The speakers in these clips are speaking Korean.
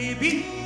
Baby.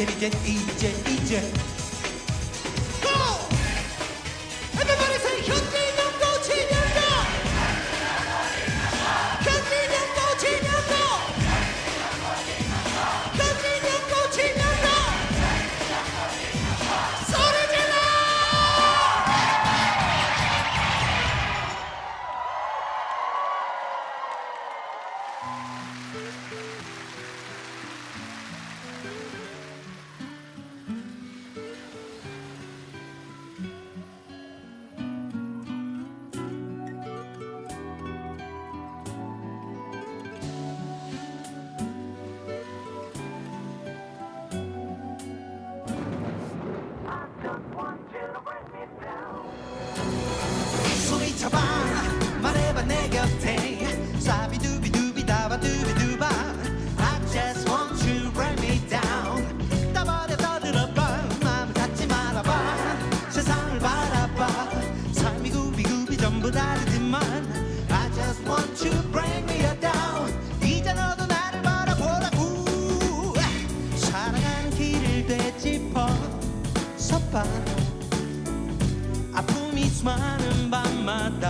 一天一件一件。一件 곁에 사비두비두비 다바두비두바 I just want you break me down 따버려 떠들어봐 마음 닫지 말아봐 세상을 바라봐 삶이 구비구비 전부 다르지만 I just want you break me down 이제 너도 나를 바라보라고 사랑하는 길을 되짚어 섰봐 아픔이 수많은 밤마다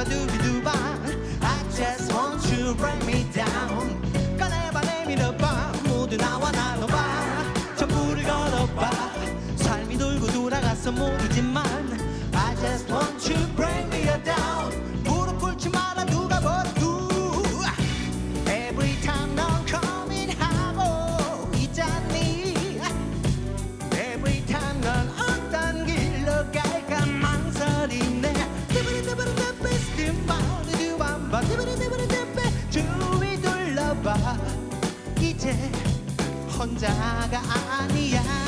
ba doo ba 혼자가 아니야.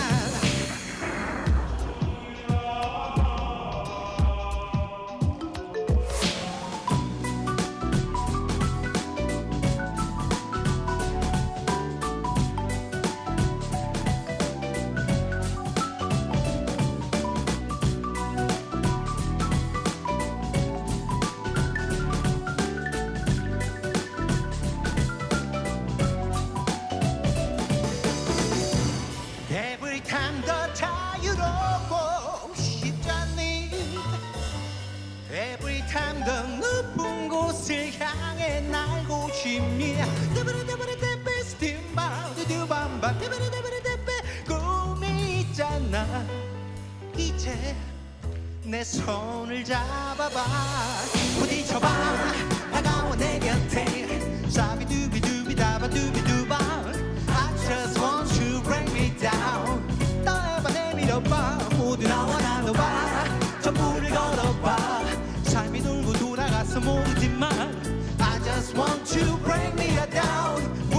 Won't you bring me down.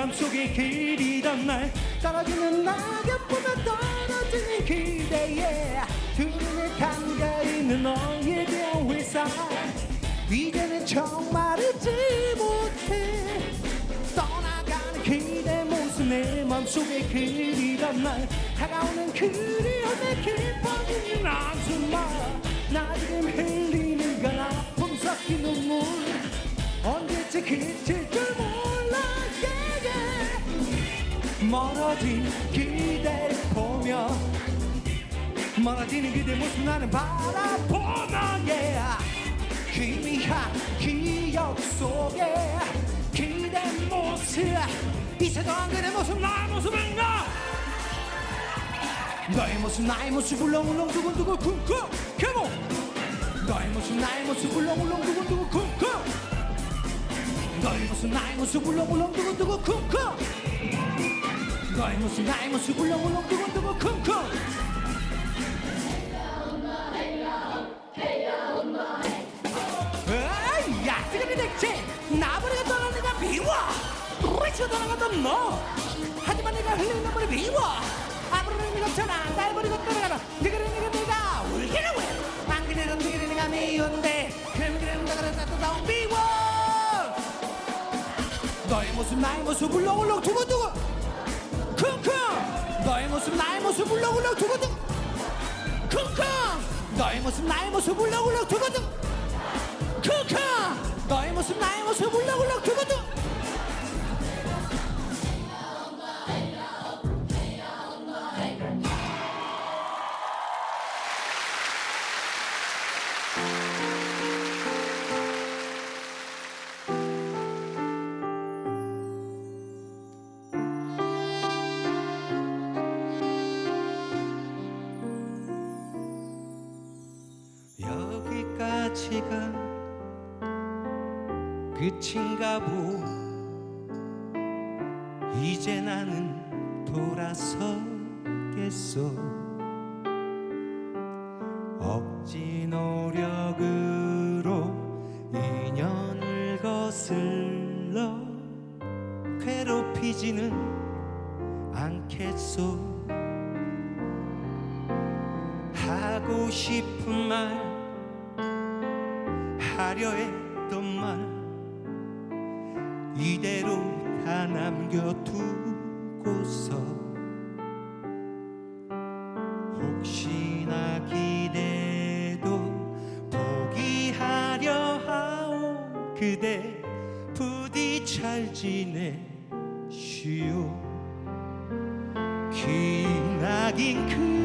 맘속에 그리던 날 떨어지는 낙엽보다 떨어지는 그대의 두 눈에 감겨있는 너에 대한 회상 이제는 정말 잊지 못해. 떠나가는 그대 모습 내 맘속에 그리던 날. 다가오는 그리움에 깊어지는 한숨만. 나 지금 흘리는 건 아픔 섞인 눈물. 언제쯤 그칠 멀어진 그대를 보며 멀어지는 그대 모습 나는 바라보며 yeah. 희미한 기억 속에 그대 모습 이세동안 그대 모습 나의 모습인가? 너의 모습 나의 모습 울렁울렁 두근두근 쿵쿵 개봉 너의 모습 나의 모습 울렁울렁 두근두근 쿵쿵. 너의 모습 나의 모습 울렁울렁 두근두근 쿵쿵 너의 모습 나의 모습 울렁울렁 두근두근 쿵쿵. 너. 하지만 내가 흘리는 눈물이 미워. 아무런 의미가 없잖아. 날 버리고 떠나가라. 뜨거리 니가 내가 울기는 왜안 그래도 뜨거리 니가 미운데 그럼 그럼 나가라 따뜻한 미워. 너의 모습 나의 모습 울렁울렁 너의 모습 나의 모습 울렁울렁 두근두근 쿵쿵! 너의 모습 나의 모습 울렁울렁 두근두근 쿵쿵! 너의 모습 나의 모습 울렁울렁 두근두근 괴롭히지는 않겠소. 하고 싶은 말 하려 했던 말 이대로 다 남겨두고서 혹시나 기대도 포기하려 하오. 그대 부디 잘 지내 시오 기나긴 그대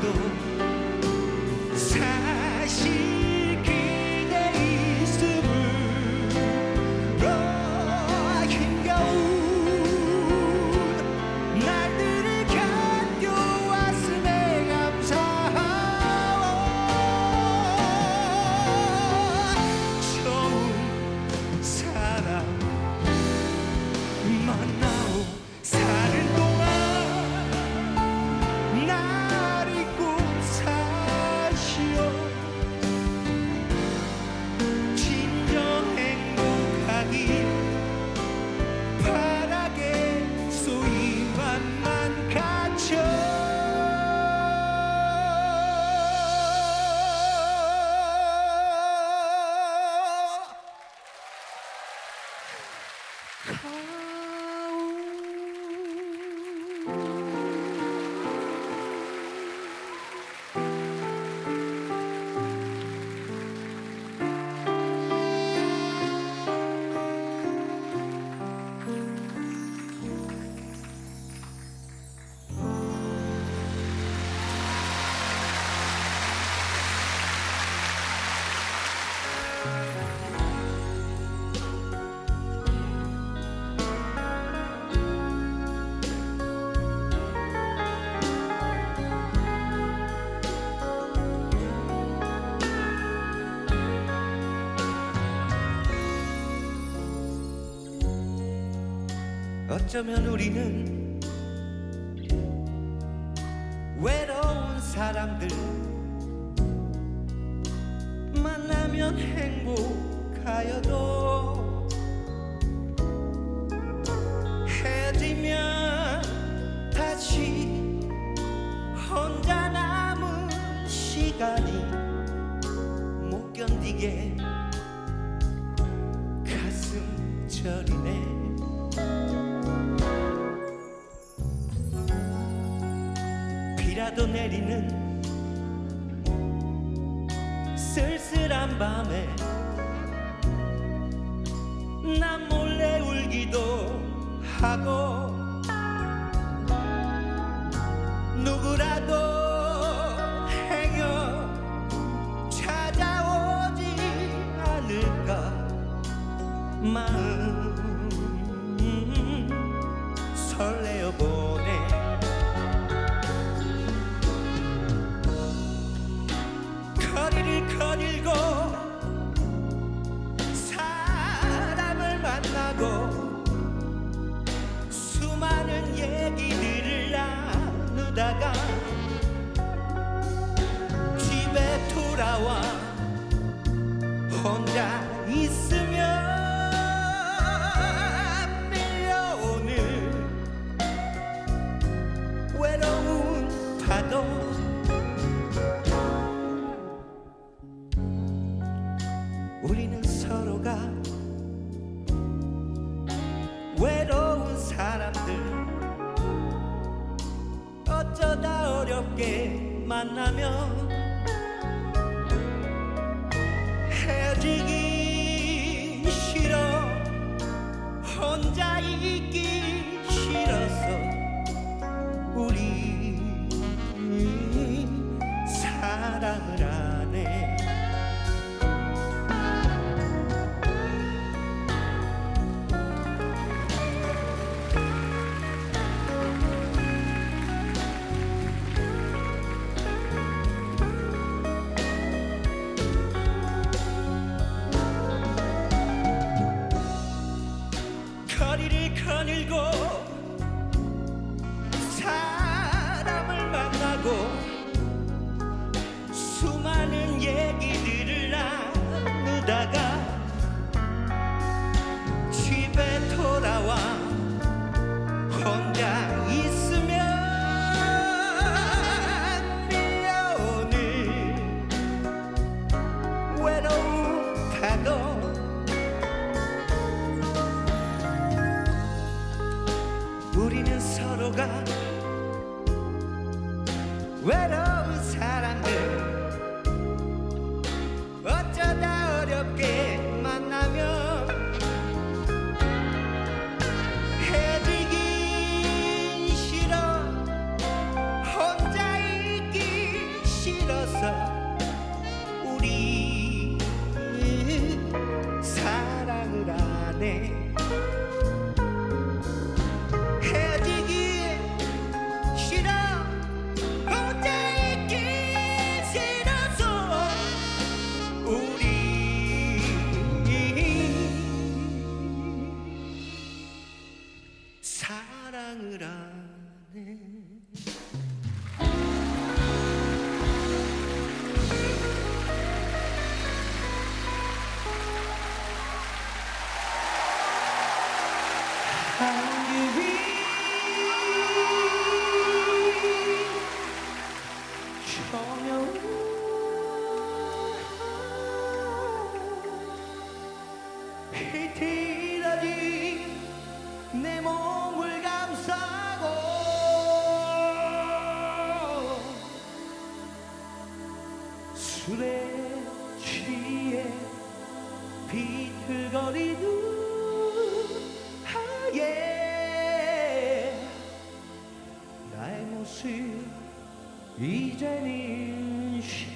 miedo. Oh. 어쩌면 우리는 외로운 사람들 만나면 행복하여도 해지면 다시 혼자 남은 시간이 못 견디게 가슴 저리 내리는 쓸쓸한 밤에 난 몰래 울기도 하고 누구라도 행여 찾아오지 않을까 마음 설레어 보 사랑을 하네.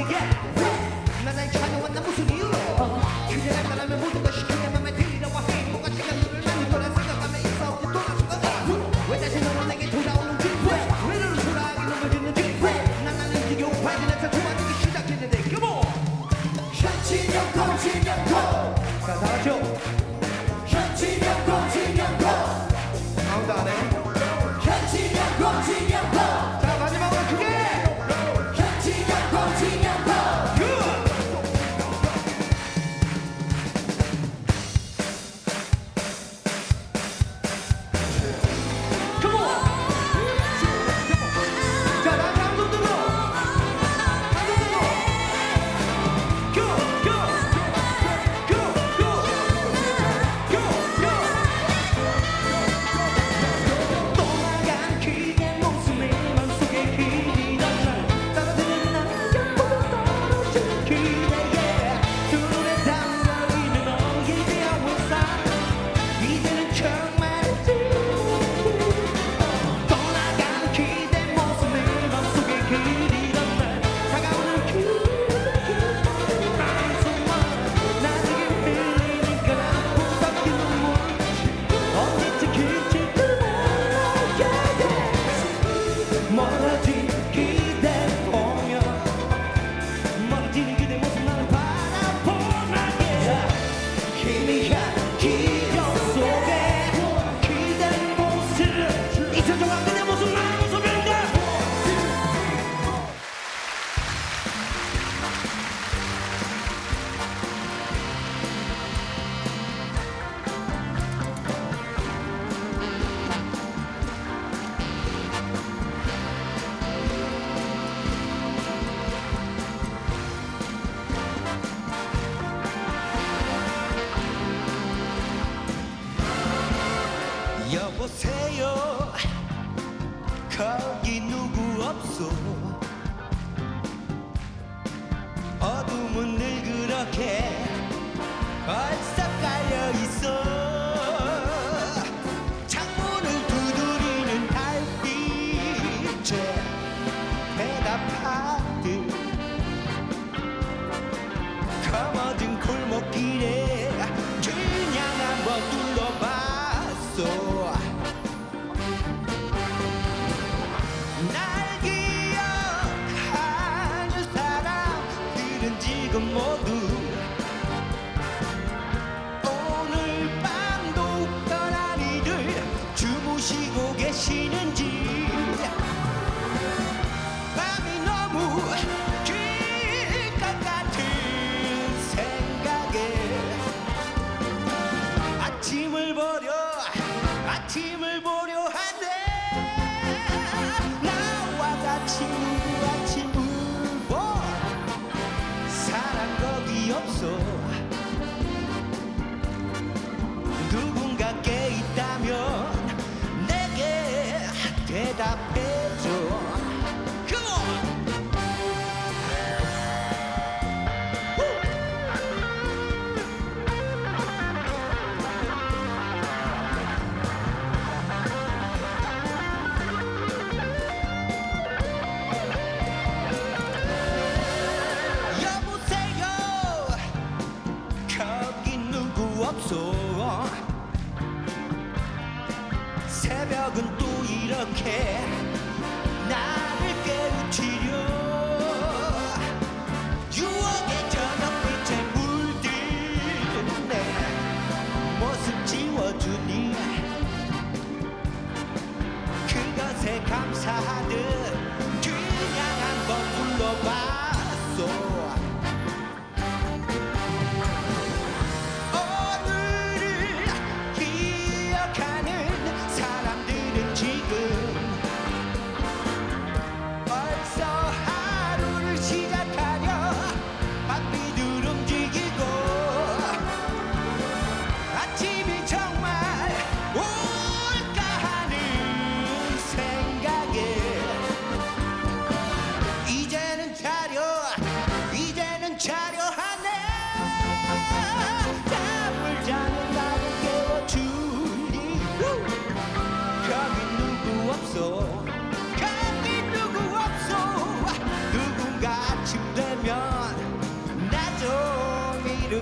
to get. 저기 누구 없소? 어둠은 늘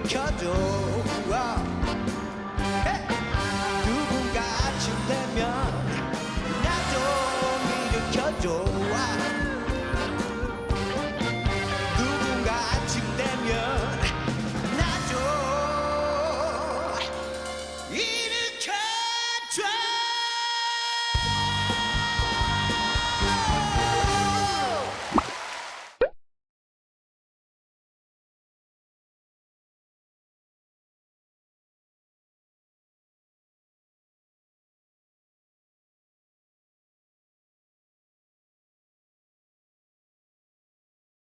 누군